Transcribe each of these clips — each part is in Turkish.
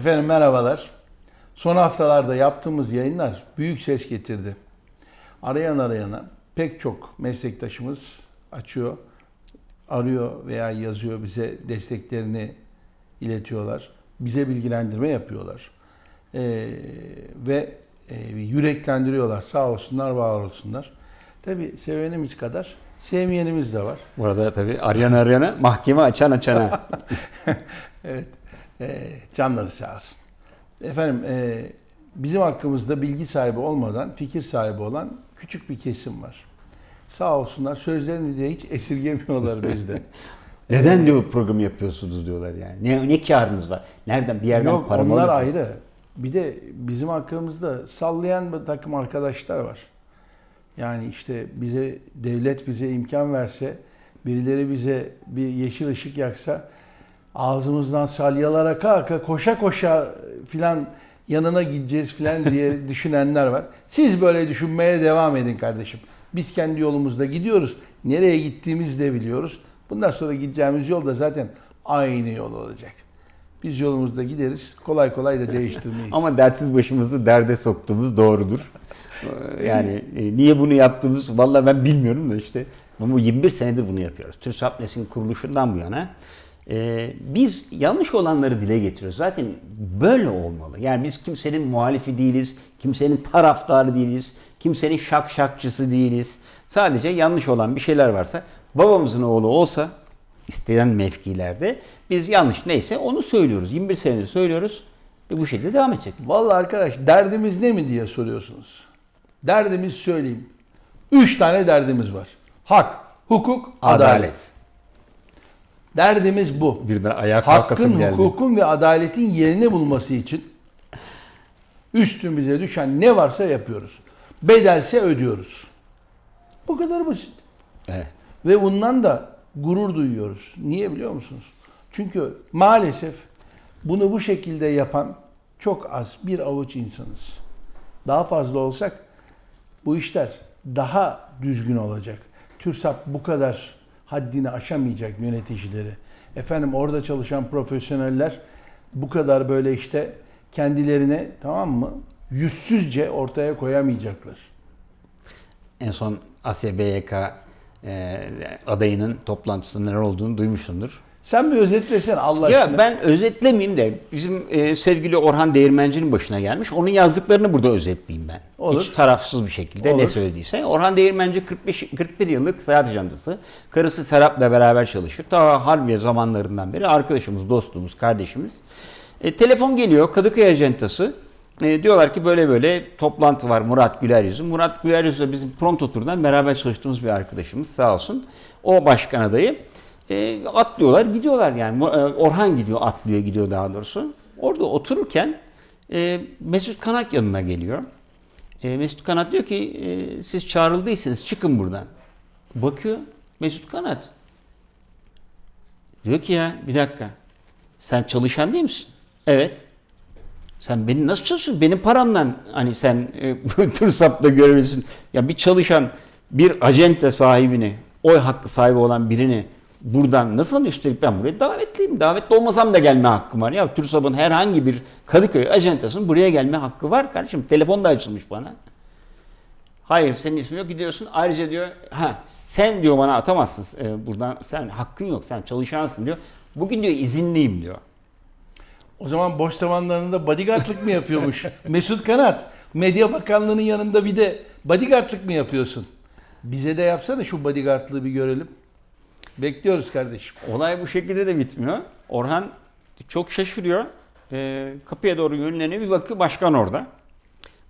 Efendim merhabalar. Son haftalarda yaptığımız yayınlar büyük ses getirdi. Arayan arayana pek çok meslektaşımız açıyor, arıyor veya yazıyor bize desteklerini iletiyorlar. Bize bilgilendirme yapıyorlar. Ee, ve e, yüreklendiriyorlar. Sağ olsunlar, var olsunlar. Tabii sevenimiz kadar sevmeyenimiz de var. Burada tabii arayan arayana, mahkeme açan açana. evet. E, canları sağ olsun. Efendim e, bizim hakkımızda bilgi sahibi olmadan fikir sahibi olan küçük bir kesim var. Sağ olsunlar sözlerini de hiç esirgemiyorlar bizden. Neden diyor bu programı yapıyorsunuz diyorlar yani. Ne, ne karınız var? Nereden bir yerden Yok para mı onlar ayrı. Bir de bizim hakkımızda sallayan bir takım arkadaşlar var. Yani işte bize devlet bize imkan verse, birileri bize bir yeşil ışık yaksa ağzımızdan salyalar aka aka koşa koşa filan yanına gideceğiz filan diye düşünenler var. Siz böyle düşünmeye devam edin kardeşim. Biz kendi yolumuzda gidiyoruz. Nereye gittiğimizi de biliyoruz. Bundan sonra gideceğimiz yol da zaten aynı yol olacak. Biz yolumuzda gideriz. Kolay kolay da değiştirmeyiz. Ama dertsiz başımızı derde soktuğumuz doğrudur. Ee, yani e, niye bunu yaptığımız vallahi ben bilmiyorum da işte. Ama bu 21 senedir bunu yapıyoruz. Türk Sapnes'in kuruluşundan bu yana. E, biz yanlış olanları dile getiriyoruz. Zaten böyle olmalı. Yani biz kimsenin muhalifi değiliz, kimsenin taraftarı değiliz, kimsenin şak şakçısı değiliz. Sadece yanlış olan bir şeyler varsa babamızın oğlu olsa istenen mevkilerde biz yanlış neyse onu söylüyoruz. 21 senedir söylüyoruz ve bu şekilde devam edecek. Vallahi arkadaş derdimiz ne mi diye soruyorsunuz. Derdimiz söyleyeyim. Üç tane derdimiz var. Hak, hukuk, adalet. Derdimiz bu. Birden ayağa Hakkın, hukukun ve adaletin yerini bulması için üstümüze düşen ne varsa yapıyoruz. Bedelse ödüyoruz. Bu kadar basit. Evet. Ve bundan da gurur duyuyoruz. Niye biliyor musunuz? Çünkü maalesef bunu bu şekilde yapan çok az bir avuç insanız. Daha fazla olsak bu işler daha düzgün olacak. TÜRSAP bu kadar haddini aşamayacak yöneticileri. Efendim orada çalışan profesyoneller bu kadar böyle işte kendilerine tamam mı yüzsüzce ortaya koyamayacaklar. En son Asya BYK e, adayının toplantısında neler olduğunu duymuşsundur. Sen bir özetlesen Allah Ya aşkına. ben özetlemeyeyim de bizim e, sevgili Orhan Değirmenci'nin başına gelmiş. Onun yazdıklarını burada özetleyeyim ben. Olur. Hiç tarafsız bir şekilde Olur. ne söylediyse. Orhan Değirmenci 45 41 yıllık seyahat ajantası. Karısı Serap'la beraber çalışır. Ta Harbiye zamanlarından beri arkadaşımız, dostumuz, kardeşimiz. E, telefon geliyor Kadıköy ajantası. E, diyorlar ki böyle böyle toplantı var Murat Güler Yüzü. Murat Güler Yüzü de bizim Pronto Tur'dan beraber çalıştığımız bir arkadaşımız sağ olsun. O başkan adayı. E, atlıyorlar gidiyorlar yani. E, Orhan gidiyor atlıyor gidiyor daha doğrusu. Orada otururken e, Mesut Kanat yanına geliyor. E, Mesut Kanat diyor ki e, siz çağrıldıysanız çıkın buradan. Bakıyor Mesut Kanat. Diyor ki ya bir dakika sen çalışan değil misin? Evet. Sen beni nasıl çalışıyorsun? Benim paramdan hani sen e, TÜRSAP'ta görevlisin. Ya bir çalışan bir acente sahibini, oy hakkı sahibi olan birini buradan nasıl? Üstelik ben buraya davetliyim. Davetli olmasam da gelme hakkım var. Ya TÜRSAP'ın herhangi bir Kadıköy acentesinin buraya gelme hakkı var kardeşim. Telefon da açılmış bana. Hayır senin ismin yok gidiyorsun. Ayrıca diyor ha sen diyor bana atamazsın e, buradan. Sen hakkın yok. Sen çalışansın diyor. Bugün diyor izinliyim diyor. O zaman boş zamanlarında bodyguardlık mı yapıyormuş? Mesut Kanat, Medya Bakanlığı'nın yanında bir de bodyguardlık mı yapıyorsun? Bize de yapsana şu bodyguardlığı bir görelim. Bekliyoruz kardeşim. Olay bu şekilde de bitmiyor. Orhan çok şaşırıyor. Ee, kapıya doğru yönleniyor. Bir bakıyor başkan orada.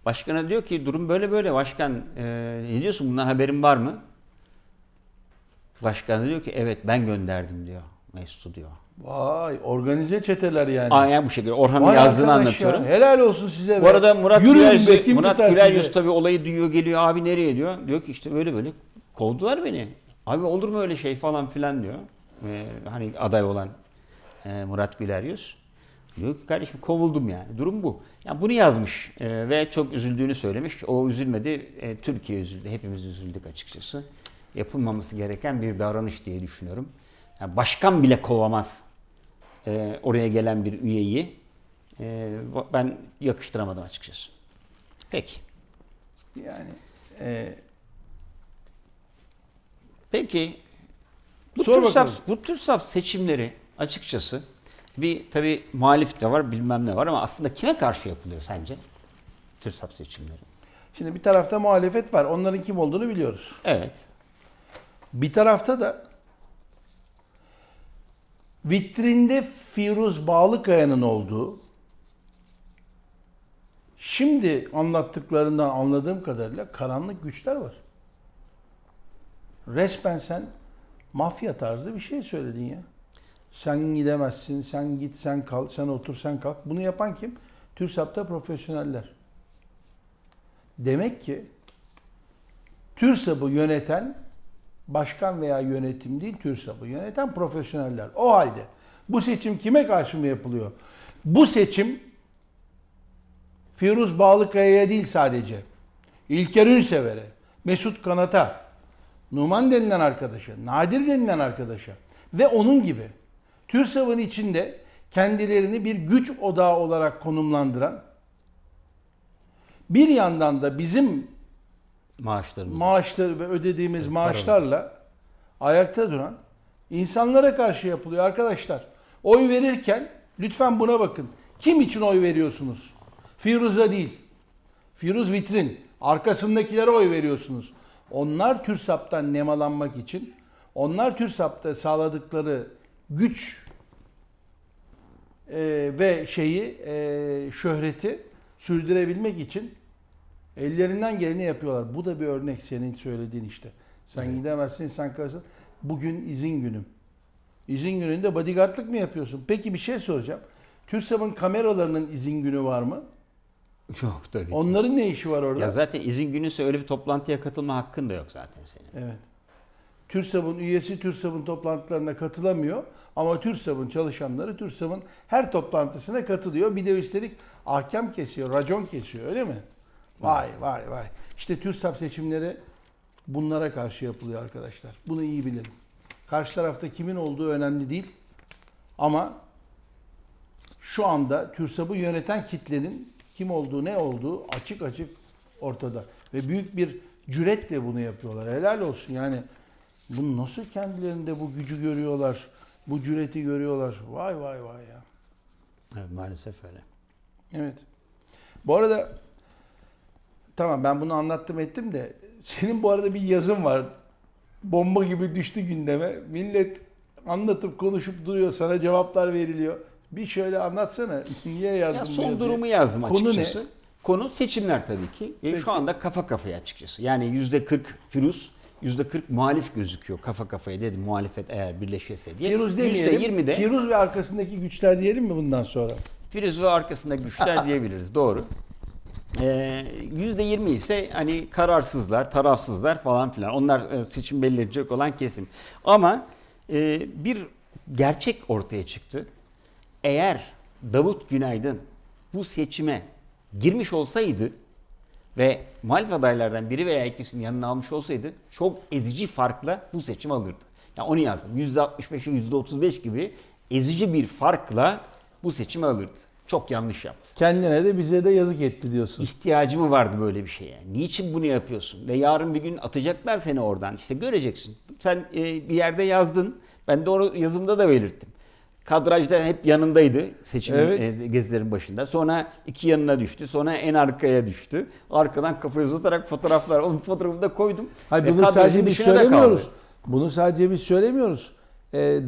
Başkana diyor ki durum böyle böyle başkan. ee, ne diyorsun bundan haberin var mı? Başkan diyor ki evet ben gönderdim diyor. Mesut'u diyor. Vay organize çeteler yani. Aynen bu şekilde. Orhan'ın Vay yazdığını arkadaş ya, anlatıyorum. Helal olsun size. Bu be. arada Murat Yürüyün Güler, be, Yüz- kim Murat Güler tabii olayı duyuyor geliyor abi nereye diyor. Diyor ki işte böyle böyle kovdular beni. Abi olur mu öyle şey falan filan diyor. Ee, hani aday olan e, Murat Güler. Diyor ki kardeşim kovuldum yani. Durum bu. Yani bunu yazmış e, ve çok üzüldüğünü söylemiş. O üzülmedi. e, Türkiye üzüldü. Hepimiz üzüldük açıkçası. Yapılmaması gereken bir davranış diye düşünüyorum. Yani başkan bile kovamaz e, oraya gelen bir üyeyi. Ee, ben yakıştıramadım açıkçası. Peki. Yani e, Peki bu Sor TÜRSAP, bakalım. bu TÜRSAP seçimleri açıkçası bir tabi muhalif de var bilmem ne var ama aslında kime karşı yapılıyor sence? TÜRSAP seçimleri. şimdi bir tarafta muhalefet var. Onların kim olduğunu biliyoruz. Evet. Bir tarafta da vitrinde Firuz Bağlıkaya'nın olduğu şimdi anlattıklarından anladığım kadarıyla karanlık güçler var. Resmen sen mafya tarzı bir şey söyledin ya. Sen gidemezsin, sen git, sen kal, sen otur, sen kalk. Bunu yapan kim? TÜRSAP'ta profesyoneller. Demek ki TÜRSAP'ı yöneten başkan veya yönetim değil TÜRSAP'ı yöneten profesyoneller. O halde bu seçim kime karşı mı yapılıyor? Bu seçim Firuz Bağlıkaya'ya değil sadece. İlker Ünsever'e, Mesut Kanat'a, Numan denilen arkadaşa, Nadir denilen arkadaşa ve onun gibi TÜRSAP'ın içinde kendilerini bir güç odağı olarak konumlandıran bir yandan da bizim Maaşlarımız. maaşları ve ödediğimiz maaşlarla ayakta duran insanlara karşı yapılıyor arkadaşlar. Oy verirken lütfen buna bakın. Kim için oy veriyorsunuz? Firuz'a değil. Firuz vitrin. Arkasındakilere oy veriyorsunuz. Onlar TÜRSAP'tan nemalanmak için, onlar TÜRSAP'ta sağladıkları güç e, ve şeyi e, şöhreti sürdürebilmek için ellerinden geleni yapıyorlar. Bu da bir örnek senin söylediğin işte. Sen gidemezsin, sen kalırsın. Bugün izin günüm. İzin gününde bodyguardlık mı yapıyorsun? Peki bir şey soracağım. TÜRSAP'ın kameralarının izin günü var mı? Yok tabii. ki. Onların ne işi var orada? Ya zaten izin günüyse öyle bir toplantıya katılma hakkın da yok zaten senin. Evet. TÜRSAP'ın üyesi TÜRSAP'ın toplantılarına katılamıyor ama TÜRSAP'ın çalışanları TÜRSAP'ın her toplantısına katılıyor. Bir de üstelik ahkam kesiyor, racon kesiyor öyle mi? Vay vay vay. İşte TÜRSAP seçimleri bunlara karşı yapılıyor arkadaşlar. Bunu iyi bilelim. Karşı tarafta kimin olduğu önemli değil. Ama şu anda TÜRSAP'ı yöneten kitlenin kim olduğu ne olduğu açık açık ortada. Ve büyük bir cüretle bunu yapıyorlar. Helal olsun yani. Bunu nasıl kendilerinde bu gücü görüyorlar, bu cüreti görüyorlar. Vay vay vay ya. Evet, maalesef öyle. Evet. Bu arada tamam ben bunu anlattım ettim de senin bu arada bir yazın var. Bomba gibi düştü gündeme. Millet anlatıp konuşup duruyor. Sana cevaplar veriliyor. Bir şöyle anlatsana. Niye yazdın Ya son yazıyı? durumu yazdım Konu açıkçası. Konu seçimler tabii ki. E, Peki. şu anda kafa kafaya açıkçası. Yani yüzde 40 Firuz, yüzde 40 muhalif gözüküyor kafa kafaya dedim muhalefet eğer birleşirse diye. Firuz demeyelim. 20 de Firuz ve arkasındaki güçler diyelim mi bundan sonra? Firuz ve arkasında güçler diyebiliriz. Doğru. Ee, Yüzde 20 ise hani kararsızlar, tarafsızlar falan filan. Onlar e, seçim belli edecek olan kesim. Ama e, bir gerçek ortaya çıktı. Eğer Davut Günaydın bu seçime girmiş olsaydı ve muhalif adaylardan biri veya ikisini yanına almış olsaydı çok ezici farkla bu seçim alırdı. Yani onu yazdım. %65'e %35 gibi ezici bir farkla bu seçimi alırdı. Çok yanlış yaptı. Kendine de bize de yazık etti diyorsun. İhtiyacı mı vardı böyle bir şeye? Niçin bunu yapıyorsun? Ve yarın bir gün atacaklar seni oradan. İşte göreceksin. Sen e, bir yerde yazdın. Ben de onu yazımda da belirttim. Kadrajda hep yanındaydı seçim Evet. e, gezilerin başında. Sonra iki yanına düştü. Sonra en arkaya düştü. Arkadan kafayı uzatarak fotoğraflar. Onun fotoğrafını da koydum. Hayır Ve bunu kadrajın sadece biz söylemiyoruz. Bunu sadece biz söylemiyoruz.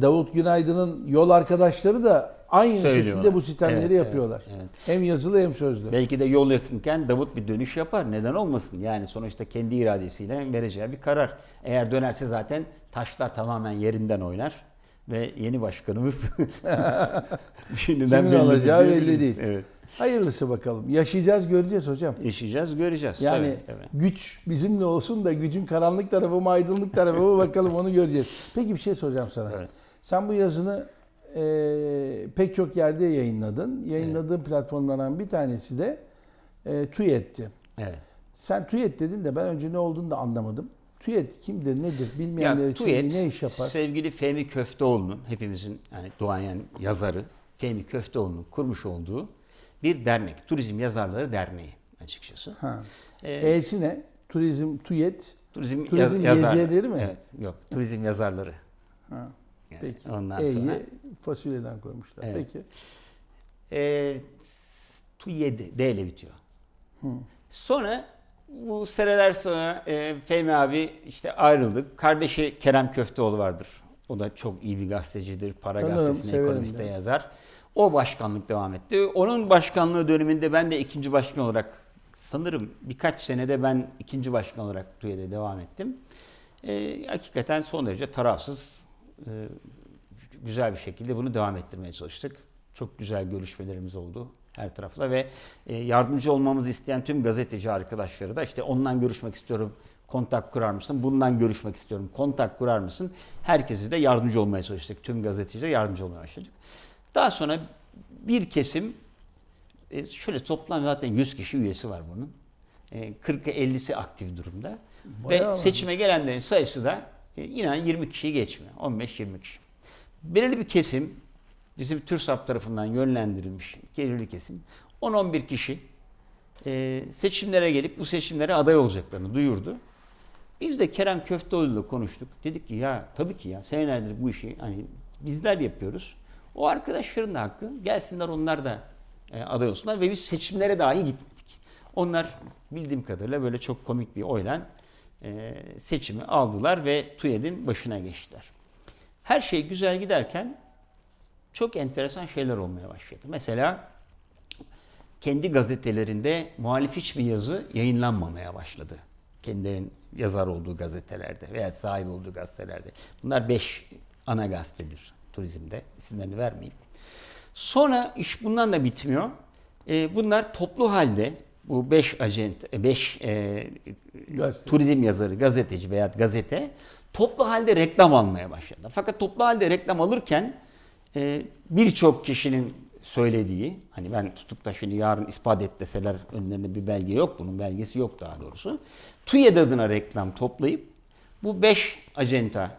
Davut Günaydın'ın yol arkadaşları da aynı şekilde bu sistemleri Evet, evet, yapıyorlar. evet. Hem yazılı hem sözlü. Belki de yol yakınken Davut bir dönüş yapar. Neden olmasın? Yani sonuçta kendi iradesiyle vereceği bir karar. Eğer dönerse zaten taşlar tamamen yerinden oynar. Ve yeni başkanımız şimdiden Kimin belli olacağı belli değil. Evet. Hayırlısı bakalım. Yaşayacağız göreceğiz hocam. Yaşayacağız, göreceğiz. Yani Tabii, tabii. güç bizimle olsun da gücün karanlık tarafı mı aydınlık tarafı mı bakalım onu göreceğiz. Peki bir şey soracağım sana. Evet. Sen bu yazını e, pek çok yerde yayınladın. Yayınladığın platformlardan bir tanesi de e, TÜYET'ti. Evet. Sen TÜYET dedin de ben önce ne olduğunu da anlamadım. TÜYET kimdir, nedir bilmeyenler Ya, için ne iş yapar? sevgili Fehmi Köfteoğlu'nun, hepimizin yani duayen yazarı Fehmi Köfteoğlu'nun kurmuş olduğu bir dernek. Turizm Yazarları Derneği açıkçası. Ha. Ee, E'si ne? Turizm, TÜYET. Turizm, Turizm yaz- yazar- yazarları mı? Evet, yok. Turizm yazarları. Ha. Yani Peki. Ondan E'yi sonra fasulyeden koymuşlar. Evet. Peki. e, TÜYED D ile bitiyor. Sonra bu seneler sonra e, Fehmi abi işte ayrıldık. Kardeşi Kerem Köfteoğlu vardır. O da çok iyi bir gazetecidir. Para Tanırım, gazetesinde ekonomiste de. yazar. O başkanlık devam etti. Onun başkanlığı döneminde ben de ikinci başkan olarak sanırım birkaç senede ben ikinci başkan olarak TÜYED'e devam ettim. E, hakikaten son derece tarafsız e, güzel bir şekilde bunu devam ettirmeye çalıştık. Çok güzel görüşmelerimiz oldu her tarafla ve e, yardımcı olmamızı isteyen tüm gazeteci arkadaşları da işte ondan görüşmek istiyorum, kontak kurar mısın? Bundan görüşmek istiyorum, kontak kurar mısın? Herkese de yardımcı olmaya çalıştık. Tüm gazetecilere yardımcı olmaya başladık. Daha sonra bir kesim e, şöyle toplam zaten 100 kişi üyesi var bunun. E, 40'ı 50'si aktif durumda. Bayağı Ve seçime gelenlerin sayısı da e, inan 20 kişiyi geçmiyor. 15-20 kişi. Belirli bir kesim bizim TÜRSAP tarafından yönlendirilmiş belirli kesim 10-11 kişi e, seçimlere gelip bu seçimlere aday olacaklarını duyurdu. Biz de Kerem Köfteoğlu ile konuştuk. Dedik ki ya tabii ki ya senelerdir bu işi hani bizler yapıyoruz. O arkadaşların da hakkı. Gelsinler onlar da e, aday olsunlar ve biz seçimlere dahi gittik. Onlar bildiğim kadarıyla böyle çok komik bir oyla e, seçimi aldılar ve TÜYED'in başına geçtiler. Her şey güzel giderken çok enteresan şeyler olmaya başladı. Mesela kendi gazetelerinde muhalif hiçbir yazı yayınlanmamaya başladı. Kendilerinin yazar olduğu gazetelerde veya sahibi olduğu gazetelerde. Bunlar beş ana gazetedir turizmde. İsimlerini vermeyeyim. Sonra iş bundan da bitmiyor. Ee, bunlar toplu halde bu beş ajent, beş e, Gazete. turizm yazarı, gazeteci veya gazete toplu halde reklam almaya başladılar. Fakat toplu halde reklam alırken e, birçok kişinin söylediği, hani ben tutup da şimdi yarın ispat et deseler önlerinde bir belge yok, bunun belgesi yok daha doğrusu. TÜYED adına reklam toplayıp bu 5 acenta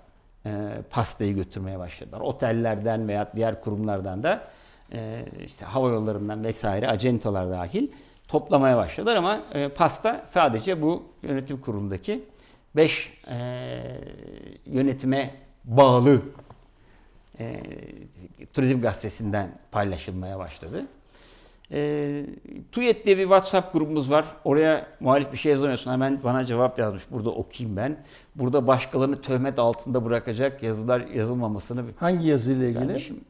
e, pastayı götürmeye başladılar. Otellerden veya diğer kurumlardan da e, işte hava yollarından vesaire acentalar dahil toplamaya başladılar ama e, pasta sadece bu yönetim kurulundaki 5 yönetime bağlı e, Turizm Gazetesi'nden paylaşılmaya başladı. E, TÜYET diye bir WhatsApp grubumuz var. Oraya muhalif bir şey yazamıyorsun. Hemen bana cevap yazmış. Burada okuyayım ben. Burada başkalarını töhmet altında bırakacak yazılar yazılmamasını Hangi yazıyla ilgili? Kardeşim,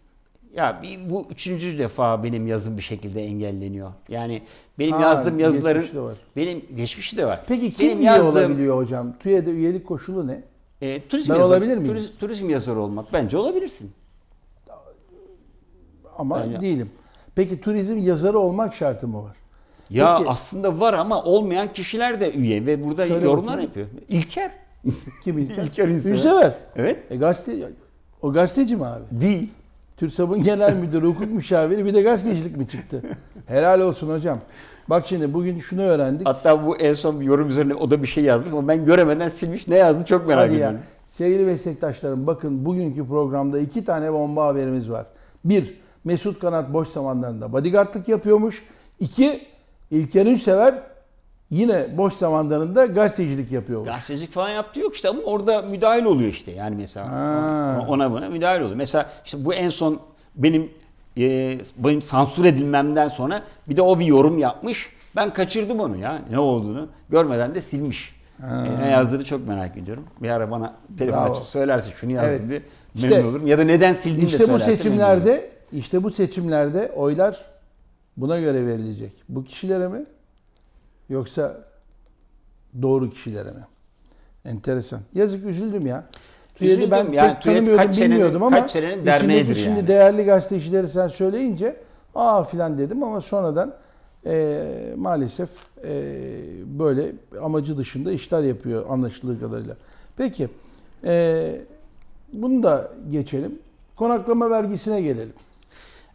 ya bir, bu üçüncü defa benim yazım bir şekilde engelleniyor. Yani benim Ha, yazdığım yazıların geçmişi de var. benim geçmişi de var. Peki kim benim üye yazdığım- olabiliyor hocam? TÜYE'de üyelik koşulu ne? E, turizm Ben yazarı- olabilir miyim? turiz- turizm yazarı olmak bence olabilirsin. Ama Aynen. değilim. Peki turizm yazarı olmak şartı mı var? Ya Peki. aslında var ama olmayan kişiler de üye ve burada yorumlar bakayım. yapıyor. İlker. Kim İlker? İlker. Ünsever. Evet. E gazete, o gazeteci mi abi? Değil. TÜRSAB'ın genel müdürü, hukuk müşaviri bir de gazetecilik mi çıktı? Helal olsun hocam. Bak şimdi bugün şunu öğrendik. Hatta bu en son bir yorum üzerine o da bir şey yazmış ama ben göremeden silmiş. Ne yazdı çok merak Hadi ya. ediyorum. Sevgili meslektaşlarım bakın bugünkü programda iki tane bomba haberimiz var. Bir, Mesut Kanat boş zamanlarında bodyguardlık yapıyormuş. İki, İlker Ünsever yine boş zamanlarında gazetecilik yapıyormuş. Gazetecilik falan yaptığı yok işte ama orada müdahil oluyor işte. Yani mesela Ha. ona buna müdahil oluyor. Mesela işte bu en son benim e, benim sansür edilmemden sonra bir de o bir yorum yapmış. Ben kaçırdım onu ya ne olduğunu. Görmeden de silmiş. Ha. E, ne yazdığını çok merak ediyorum. Bir ara bana telefon Bravo. açıp söylerse şunu yazdım Evet. diye İşte- memnun olurum. Ya da neden sildiğini de İşte bu memnun olurum. seçimlerde işte bu seçimlerde oylar buna göre verilecek. Bu kişilere mi? Yoksa doğru kişilere mi? Enteresan. Yazık üzüldüm ya. Üzüldüm. ben Yani pek TÜYED tanımıyordum, kaç senenin- bilmiyordum ama kaç senenin derneğidir şimdi yani. değerli gazetecileri sen söyleyince aa filan dedim ama sonradan e, maalesef e, böyle amacı dışında işler yapıyor anlaşıldığı kadarıyla. Peki e, bunu da geçelim. Konaklama vergisine gelelim.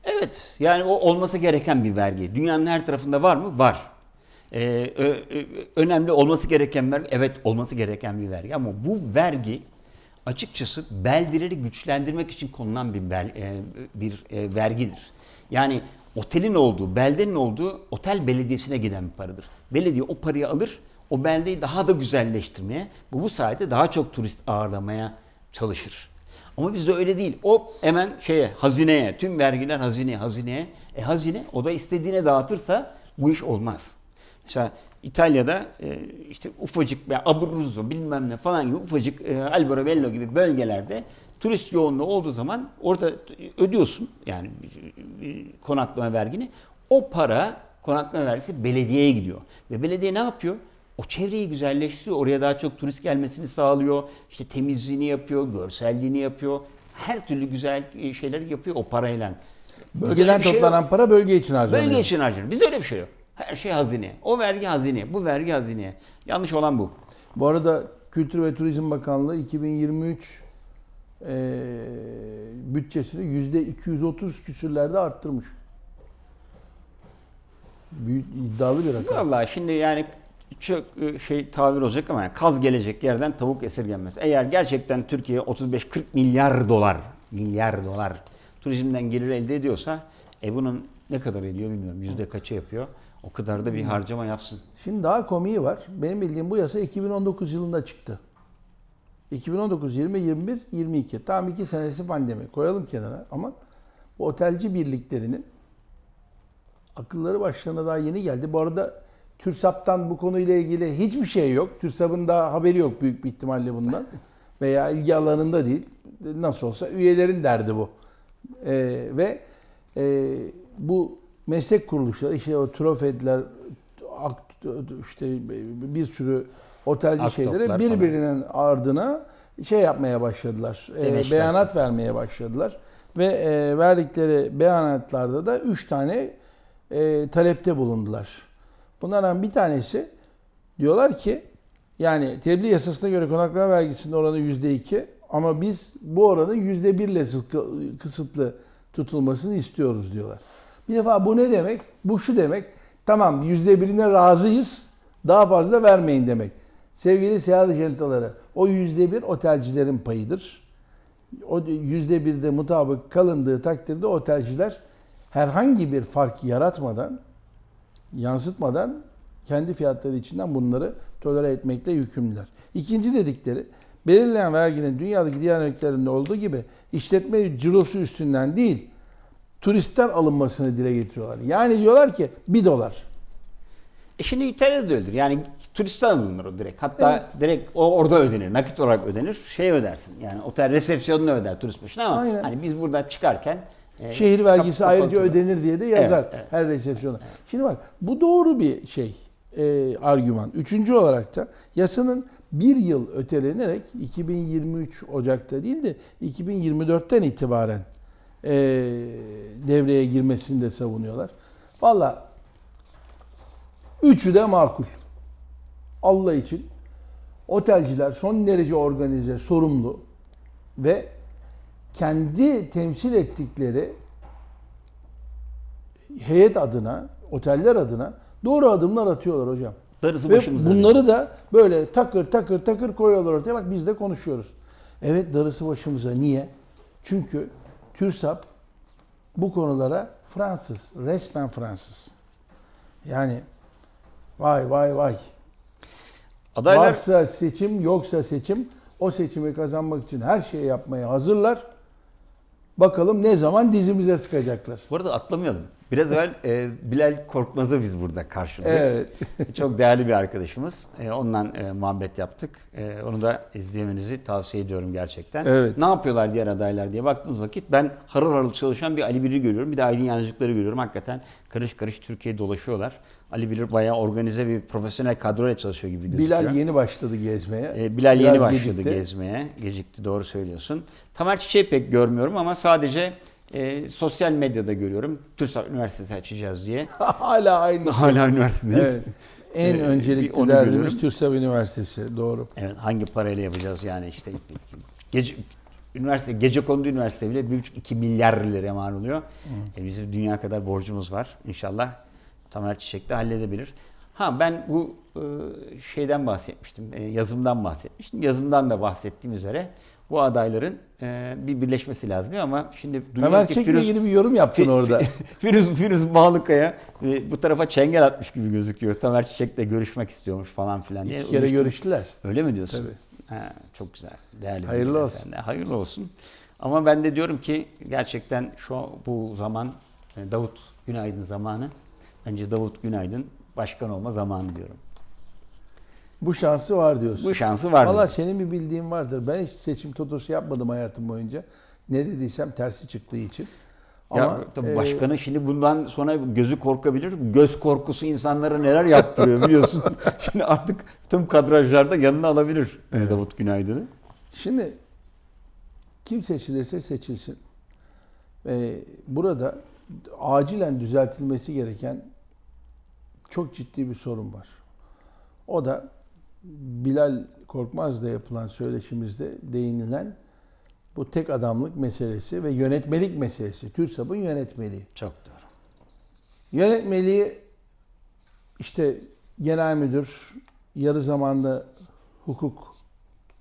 Evet, yani o olması gereken bir vergi. Dünyanın her tarafında var mı? Var. Ee, ö- ö- önemli olması gereken vergi, evet olması gereken bir vergi ama bu vergi açıkçası beldileri güçlendirmek için konulan bir bel- e, bir e, vergidir. Yani otelin olduğu, beldenin olduğu otel belediyesine giden bir paradır. Belediye o parayı alır, o beldeyi daha da güzelleştirmeye, bu bu sayede daha çok turist ağırlamaya çalışır. Ama bizde öyle değil. O hemen şeye, hazineye, tüm vergiler hazineye, hazineye. E hazine o da istediğine dağıtırsa bu iş olmaz. Mesela İtalya'da e, işte ufacık veya Abruzzo bilmem ne falan gibi ufacık e, Alborebello gibi bölgelerde turist yoğunluğu olduğu zaman orada ödüyorsun yani e, e, konaklama vergini. O para konaklama vergisi belediyeye gidiyor. Ve belediye ne yapıyor? O çevreyi güzelleştiriyor. Oraya daha çok turist gelmesini sağlıyor. İşte temizliğini yapıyor, görselliğini yapıyor. Her türlü güzel e, şeyleri yapıyor o parayla. Bölgeden şey toplanan para bölge için harcanıyor. Bölge için harcanır. Bizde öyle bir şey yok. Her şey hazine. O vergi hazine, bu vergi hazine. Yanlış olan bu. Bu arada Kültür ve Turizm Bakanlığı 2023 eee bütçesini yüzde 230 küsürlerde arttırmış. Büyük iddialı bir rakam. Vallahi şimdi yani çok e, şey tabir olacak ama yani kaz gelecek yerden tavuk esirgenmez. Eğer gerçekten Türkiye 35-40 milyar dolar, milyar dolar turizmden gelir elde ediyorsa e bunun ne kadar ediyor bilmiyorum. Yüzde kaçı yapıyor? O kadar da bir harcama yapsın. Şimdi daha komiği var. Benim bildiğim bu yasa 2019 yılında çıktı. 2019, 20, 21, 22. Tam iki senesi pandemi. Koyalım kenara ama bu otelci birliklerinin akılları başlarına daha yeni geldi. Bu arada TÜRSAP'tan bu konuyla ilgili hiçbir şey yok. TÜRSAP'ın da haberi yok büyük bir ihtimalle bundan. Veya ilgi alanında değil. Nasıl olsa üyelerin derdi bu. Ee, ve e, bu meslek kuruluşları işte o trofediler ak- işte bir sürü otelci Aktoplar şeyleri falan. birbirinin ardına şey yapmaya başladılar. e, beyanat vermeye başladılar. Ve e, verdikleri beyanatlarda da üç tane e, talepte bulundular. Bunlardan bir tanesi diyorlar ki yani tebliğ yasasına göre konaklama vergisinin oranı yüzde iki ama biz bu oranın yüzde birle kısıtlı tutulmasını istiyoruz diyorlar. Bir defa bu ne demek? Bu şu demek. Tamam yüzde birine razıyız. Daha fazla vermeyin demek. Sevgili seyahat ajantaları o yüzde bir otelcilerin payıdır. O yüzde birde mutabık kalındığı takdirde otelciler herhangi bir fark yaratmadan, yansıtmadan kendi fiyatları içinden bunları tolere etmekle yükümlüler. İkinci dedikleri belirlenen verginin dünyadaki diğer örneklerinde olduğu gibi işletme cirosu üstünden değil, turistten alınmasını dile getiriyorlar. Yani diyorlar ki bir dolar. E şimdi İtalya'da da öyledir. Yani turistten alınır o direkt. Hatta direkt o orada ödenir. Nakit olarak ödenir. Şey ödersin. Yani otel resepsiyonunu öder turist başına ama Aynen. hani biz burada çıkarken e, Şehir vergisi kap- ayrıca kapatılır. ödenir diye de yazar Evet, evet. her resepsiyona. Şimdi bak bu doğru bir şey e, argüman. Üçüncü olarak da yasanın bir yıl ötelenerek 2023 Ocak'ta değil de 2024'ten itibaren e, devreye girmesini de savunuyorlar. Valla üçü de makul. Allah için otelciler son derece organize, sorumlu ve kendi temsil ettikleri heyet adına, oteller adına doğru adımlar atıyorlar hocam. Darısı Ve başımıza. bunları da böyle takır takır takır koyuyorlar ortaya. Bak biz de konuşuyoruz. Evet darısı başımıza. Niye? Çünkü TÜRSAP bu konulara Fransız. Resmen Fransız. Yani vay vay vay. Adaylar Varsa seçim yoksa seçim o seçimi kazanmak için her şeyi yapmaya hazırlar. Bakalım ne zaman dizimize sıkacaklar. Bu arada atlamayalım. Biraz evvel e, Bilal Korkmaz'ı biz burada karşıladık. Evet. Çok değerli bir arkadaşımız. E, ondan e, muhabbet yaptık. E, onu da izlemenizi tavsiye ediyorum gerçekten. Evet. Ne yapıyorlar diğer adaylar diye baktığınız vakit ben harıl harıl çalışan bir Ali Bilir'i görüyorum. Bir de Aydın Yancıkları görüyorum. Hakikaten karış karış Türkiye'ye dolaşıyorlar. Ali Bilir bayağı organize bir profesyonel kadroyla çalışıyor gibi gözüküyor. Bilal yeni başladı gezmeye. E, Bilal Biraz yeni başladı gecikti. gezmeye. Gecikti doğru söylüyorsun. Tamer Çiçek'i pek görmüyorum ama sadece e, sosyal medyada görüyorum. TÜRSAP Üniversitesi açacağız diye. Hala aynı. Hala üniversitedeyiz. Evet. En Ee, öncelikli derdimiz görüyorum. TÜRSAP Üniversitesi. Doğru. Evet, hangi parayla yapacağız yani işte gece üniversite gece kondu üniversite bile 1,5-2 milyar liraya mal oluyor. E, bizim dünya kadar borcumuz var. İnşallah Tamer Çiçek de halledebilir. Ha ben bu e, şeyden bahsetmiştim. e, yazımdan bahsetmiştim. Yazımdan da bahsettiğim üzere bu adayların e, bir birleşmesi lazım ama şimdi Tamer Çek'le Firuz- ilgili bir yorum yaptın Fi- orada. Firuz, Firuz Bağlıkaya e, bu tarafa çengel atmış gibi gözüküyor. Tamer Çiçek'le görüşmek istiyormuş falan filan diye. İki kere Uyuştu. görüştüler. Öyle mi diyorsun? Tabii. Ha, çok güzel. Değerli Hayırlı olsun. sende. Hayırlı olsun. Ama ben de diyorum ki gerçekten şu bu zaman e, Davut Günaydın zamanı. Bence Davut Günaydın başkan olma zamanı diyorum. Bu şansı var diyorsun. Bu şansı var. Valla senin bir bildiğin vardır. Ben hiç seçim totosu yapmadım hayatım boyunca. Ne dediysem tersi çıktığı için. Ya Ama tabii e, başkanı şimdi bundan sonra gözü korkabilir. Göz korkusu insanlara neler yaptırıyor biliyorsun. şimdi artık tüm kadrajlarda yanına alabilir e, Davut Günaydın'ı. Şimdi kim seçilirse seçilsin. Ee, burada acilen düzeltilmesi gereken çok ciddi bir sorun var. O da Bilal Korkmaz'da yapılan söyleşimizde değinilen bu tek adamlık meselesi ve yönetmelik meselesi. TÜRSAB'ın yönetmeliği. Çok doğru. Yönetmeliği işte genel müdür, yarı zamanlı hukuk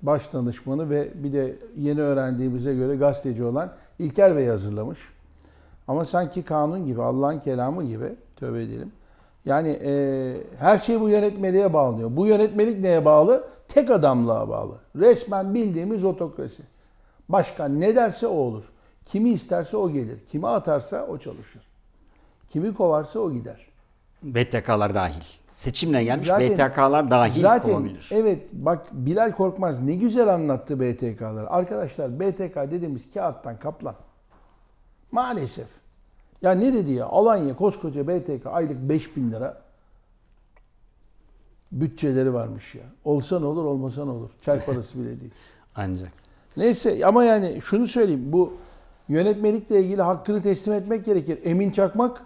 baş danışmanı ve bir de yeni öğrendiğimize göre gazeteci olan İlker Bey hazırlamış. Ama sanki kanun gibi, Allah'ın kelamı gibi, tövbe edelim. Yani e, her şey bu yönetmeliğe bağlanıyor. Bu yönetmelik neye bağlı? Tek adamlığa bağlı. Resmen bildiğimiz otokrasi. Başkan ne derse o olur. Kimi isterse o gelir. Kimi atarsa o çalışır. Kimi kovarsa o gider. BTK'lar dahil. Seçimle gelmiş Zaten- BTK'lar dahil Zaten olabilir. evet bak Bilal Korkmaz ne güzel anlattı BTK'lar. Arkadaşlar BTK dediğimiz kağıttan kaplan. Maalesef. Ya ne dedi ya Alanya koskoca BTK aylık 5000 lira bütçeleri varmış ya. Olsa ne olur olmasa ne olur. Çay parası bile değil. Ancak. Neyse ama yani şunu söyleyeyim. Bu yönetmelikle ilgili hakkını teslim etmek gerekir. Emin Çakmak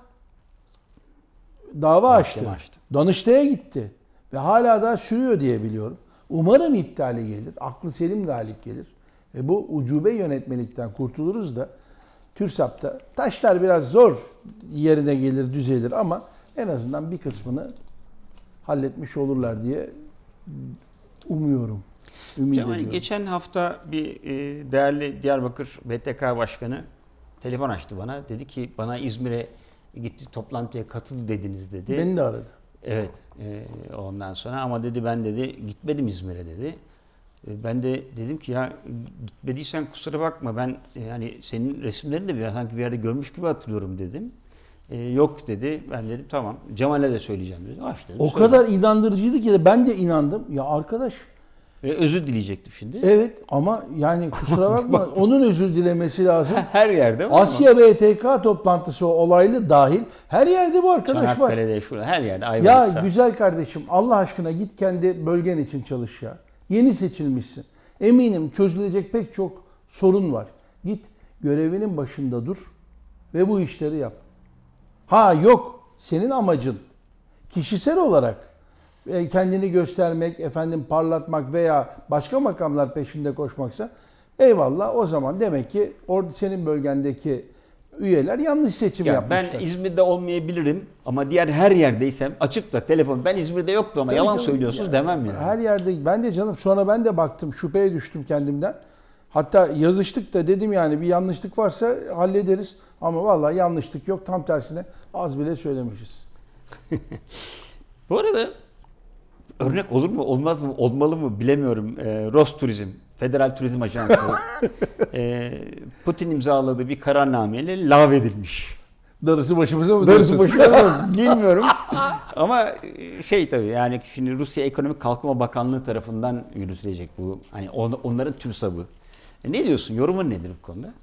dava açtı. Açtı. Danıştay'a gitti. Ve hala daha sürüyor diye biliyorum. Umarım iptali gelir. Aklı selim galip gelir. Ve bu ucube yönetmelikten kurtuluruz da TÜRSAP'ta taşlar biraz zor yerine gelir, düzelir ama en azından bir kısmını halletmiş olurlar diye umuyorum. Ümit Cemal, ediyorum. geçen hafta bir e, değerli Diyarbakır BTK Başkanı telefon açtı bana. Dedi ki bana İzmir'e gitti toplantıya katıl dediniz dedi. Beni de aradı. Evet. e, ondan sonra ama dedi ben dedi gitmedim İzmir'e dedi. E, ben de dedim ki ya gitmediysen kusura bakma ben e, yani senin resimlerini de bir sanki bir yerde görmüş gibi hatırlıyorum dedim. E, yok dedi. Ben dedim tamam. Cemal'e de söyleyeceğim dedi. Aç dedim. O söyle. kadar inandırıcıydı ki ben de inandım. Ya arkadaş Ve özür dileyecektim şimdi. evet ama yani kusura bakma onun özür dilemesi lazım. Her yerde var ama Asya BTK toplantısı o olaylı dahil her yerde bu arkadaş var. Çanakkale'de şurada her yerde Ya Ayvalık'ta. güzel kardeşim Allah aşkına git kendi bölgen için çalış ya. Yeni seçilmişsin. Eminim çözülecek pek çok sorun var. Git görevinin başında dur ve bu işleri yap. Ha yok senin amacın kişisel olarak e, kendini göstermek, efendim parlatmak veya başka makamlar peşinde koşmaksa eyvallah o zaman demek ki orada senin bölgendeki üyeler yanlış seçim Ya yapmışlar. ben İzmir'de olmayabilirim ama diğer her yerdeysem açıp da telefon ben İzmir'de yoktu ama Tabii yalan canım, söylüyorsunuz ya, demem yani. Her yerde ben de canım sonra ben de baktım şüpheye düştüm kendimden. Hatta yazıştık da dedim yani bir yanlışlık varsa hallederiz. Ama vallahi yanlışlık yok. Tam tersine az bile söylemişiz. Bu arada örnek olur mu olmaz mı olmalı mı bilemiyorum. Ee, Rosturizm, Federal Turizm Ajansı e, Putin imzaladığı bir kararnameyle lağvedilmiş. Darısı başımıza mı Darısı başına mı? bilmiyorum. Ama e, şey tabii yani şimdi Rusya Ekonomik Kalkınma Bakanlığı tarafından yürütülecek bu. Hani on- onların TÜRSAB'ı. E ne diyorsun? Yorumun nedir bu konuda?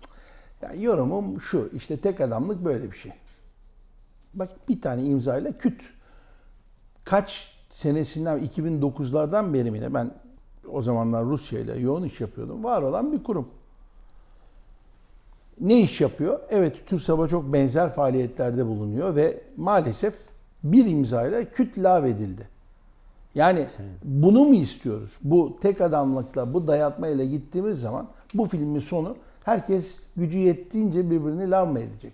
Ya yorumum şu. işte tek adamlık böyle bir şey. Bak bir tane imzayla küt. Kaç senesinden 2009'lardan beri mi ben o zamanlar Rusya ile yoğun iş yapıyordum. Var olan bir kurum. Ne iş yapıyor? Evet TÜRSAB'a çok benzer faaliyetlerde bulunuyor ve maalesef bir imzayla küt lağvedildi. Yani bunu mu istiyoruz? Bu tek adamlıkla, bu dayatmayla gittiğimiz zaman bu filmin sonu herkes gücü yettiğince birbirini lav mı edecek?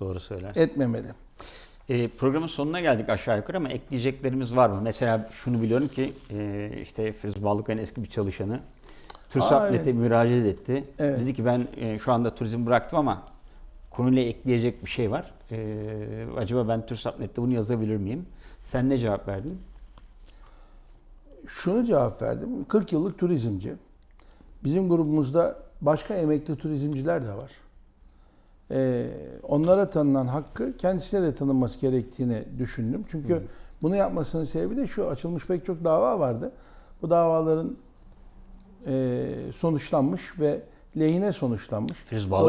Doğru söylersin. Etmemeli. E, programın sonuna geldik aşağı yukarı ama ekleyeceklerimiz var mı? Mesela şunu biliyorum ki e, işte Firuz Ballıkaya'nın eski bir çalışanı TÜRSAP.net'e evet. müracaat etti. Evet. Dedi ki ben e, şu anda turizm bıraktım ama konuyla ekleyecek bir şey var. E, acaba ben TÜRSAP.net'te bunu yazabilir miyim? Sen ne cevap verdin? Şunu cevap verdim. 40 yıllık turizmci. Bizim grubumuzda başka emekli turizmciler de var. Ee, onlara tanınan hakkı kendisine de tanınması gerektiğini düşündüm. Çünkü bunu yapmasının sebebi de şu açılmış pek çok dava vardı. Bu davaların e, sonuçlanmış ve lehine sonuçlanmış.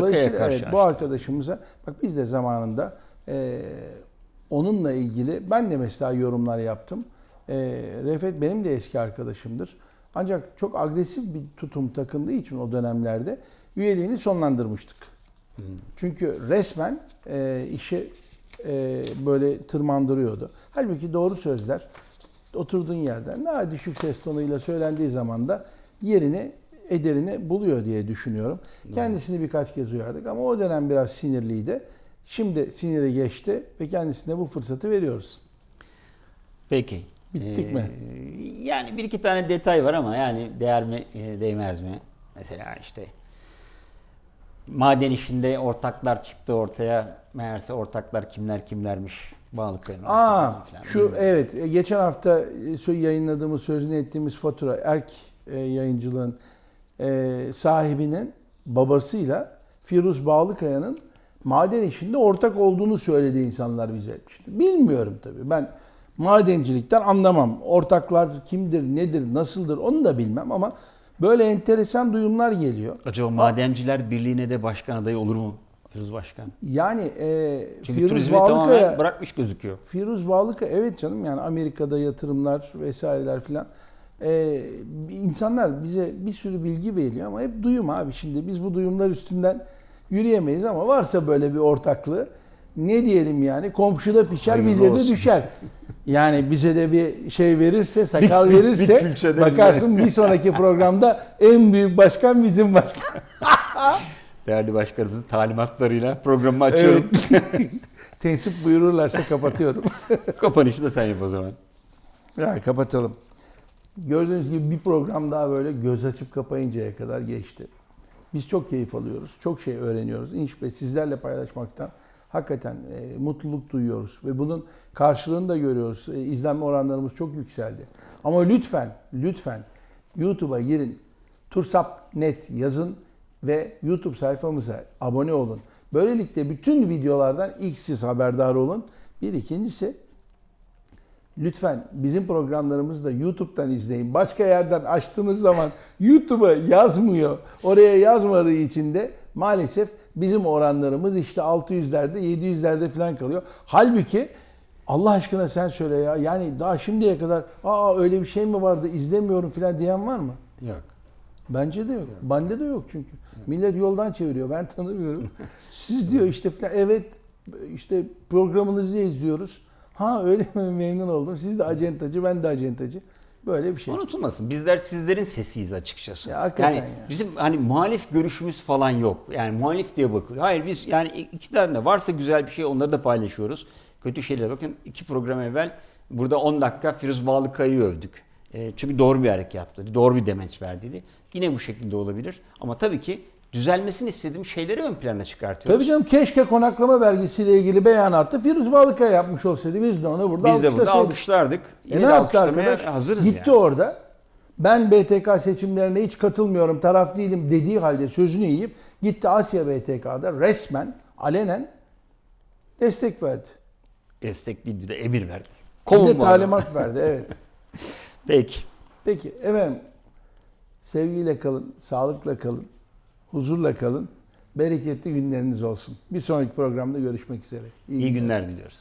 Dolayısıyla karşı evet, bu arkadaşımıza bak biz de zamanında e, onunla ilgili ben de mesela yorumlar yaptım. E, Refet benim de eski arkadaşımdır. Ancak çok agresif bir tutum takındığı için o dönemlerde üyeliğini sonlandırmıştık. Çünkü resmen e, işi e, böyle tırmandırıyordu. Halbuki doğru sözler oturduğun yerden daha düşük ses tonuyla söylendiği zaman da yerini ederini buluyor diye düşünüyorum. Kendisini birkaç kez uyardık ama o dönem biraz sinirliydi. Şimdi siniri geçti ve kendisine bu fırsatı veriyoruz. Peki. Bittik Ee, mi? Yani bir iki tane detay var ama yani değer mi e, değmez mi? Mesela işte maden işinde ortaklar çıktı ortaya. Meğerse ortaklar kimler kimlermiş. Bağlıkların Aa, şu evet e, geçen hafta e, yayınladığımız sözünü ettiğimiz fatura Erk e, yayıncılığın e, sahibinin babasıyla Firuz Bağlıkaya'nın maden işinde ortak olduğunu söyledi insanlar bize. İşte bilmiyorum tabii. Ben madencilikten anlamam. Ortaklar kimdir, nedir, nasıldır onu da bilmem ama böyle enteresan duyumlar geliyor. Acaba Madenciler Birliği'ne de başkan adayı olur mu? Firuz Başkan. Yani e, Çünkü Firuz Bağlıkaya bırakmış gözüküyor. Firuz Bağlıkaya evet canım yani Amerika'da yatırımlar vesaireler filan. Ee, insanlar bize bir sürü bilgi veriyor ama hep duyum abi. Şimdi biz bu duyumlar üstünden yürüyemeyiz ama varsa böyle bir ortaklığı ne diyelim yani komşuda pişer Hayırlı bize olsun. de düşer. Yani bize de bir şey verirse, sakal bir verirse bakarsın bir sonraki programda en büyük başkan bizim başkan. Değerli başkanımızın talimatlarıyla programı açıyorum. Tensip buyururlarsa kapatıyorum. Kapanışı da sen yap o zaman. Ya kapatalım. Gördüğünüz gibi bir program daha böyle göz açıp kapayıncaya kadar geçti. Biz çok keyif alıyoruz. Çok şey öğreniyoruz. İnş ve sizlerle paylaşmaktan hakikaten e, mutluluk duyuyoruz. Ve bunun karşılığını da görüyoruz. E, izlenme oranlarımız çok yükseldi. Ama lütfen, lütfen YouTube'a girin. Tursap.net yazın ve YouTube sayfamıza abone olun. Böylelikle bütün videolardan ilk siz haberdar olun. Bir ikincisi Lütfen bizim programlarımızı da YouTube'dan izleyin. Başka yerden açtığınız zaman YouTube'a yazmıyor. Oraya yazmadığı için de maalesef bizim oranlarımız işte 600'lerde 700'lerde falan kalıyor. Halbuki Allah aşkına sen söyle ya. Yani daha şimdiye kadar aa öyle bir şey mi vardı izlemiyorum falan diyen var mı? Yok. Bence de yok. Bende de yok çünkü. Millet yoldan çeviriyor. Ben tanımıyorum. Siz diyor işte falan evet işte programınızı izliyoruz. Ha öyle mi memnun oldum. Siz de acentacı ben de acentacı. Böyle bir şey. Unutulmasın. Bizler sizlerin sesiyiz açıkçası. Ya hakikaten yani ya. bizim hani muhalif görüşümüz falan yok. Yani muhalif diye bakılıyor. Hayır biz yani iki tane de varsa güzel bir şey onları da paylaşıyoruz. Kötü şeyler bakın iki program evvel burada 10 dakika Firuz Bağlıkaya'yı övdük. E, çünkü doğru bir hareket yaptı. Doğru bir demeç verdiydi. Yine bu şekilde olabilir. Ama tabii ki düzelmesini istediğim şeyleri ön plana çıkartıyoruz. Tabii canım keşke konaklama vergisiyle ilgili beyanatı Firuz Balıkaya yapmış olsaydı biz de onu burada Biz de burada alkışlardık. E ne de yaptı arkadaş? hazırız Gitti yani. orada. Ben BTK seçimlerine hiç katılmıyorum, taraf değilim dediği halde sözünü yiyip gitti Asya BTK'da resmen, alenen destek verdi. Destek değil bir de emir verdi. Bir Kovun de bu adamı. talimat verdi, evet. Peki. Peki efendim, sevgiyle kalın, sağlıkla kalın, huzurla kalın, bereketli günleriniz olsun. Bir sonraki programda görüşmek üzere. İyi günler diliyoruz.